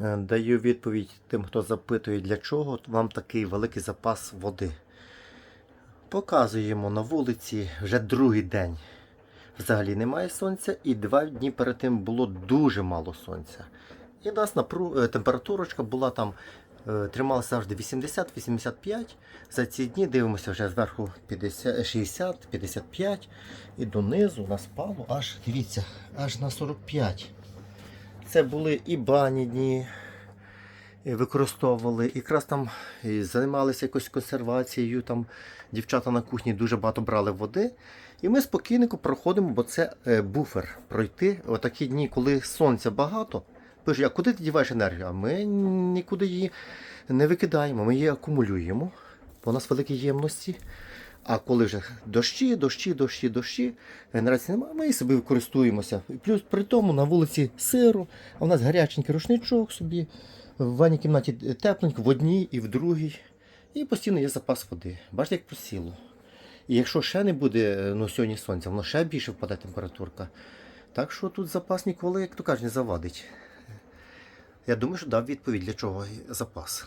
Е, Даю відповідь тим, хто запитує, для чого вам такий великий запас води. Показуємо на вулиці вже другий день. Взагалі немає сонця, і два дні перед тим було дуже мало сонця. І нас напру... е, температурочка була там, е, трималася завжди 80-85. За ці дні дивимося вже зверху 50, 60-55. І донизу нас впало аж, дивіться, аж на 45. Це були і бані дні, і використовували, і якраз там і займалися якоюсь консервацією. Там дівчата на кухні дуже багато брали води. І ми спокійненько проходимо, бо це е, буфер пройти. Отакі дні, коли сонця багато. Пише, а куди ти діваєш енергію? А ми нікуди її не викидаємо, ми її акумулюємо, бо у нас великі ємності. А коли вже дощі, дощі, дощі, дощі, генерації немає, ми і собі користуємося. Плюс при тому на вулиці сиро, а у нас гаряченький рушничок собі, в ванній кімнаті тепленько, в одній і в другій. І постійно є запас води. Бачите, як просіло. І якщо ще не буде ну, сьогодні сонця, воно ще більше впаде температурка. Так що тут запас ніколи, як то кажуть, не завадить. Я думаю, що дав відповідь, для чого запас.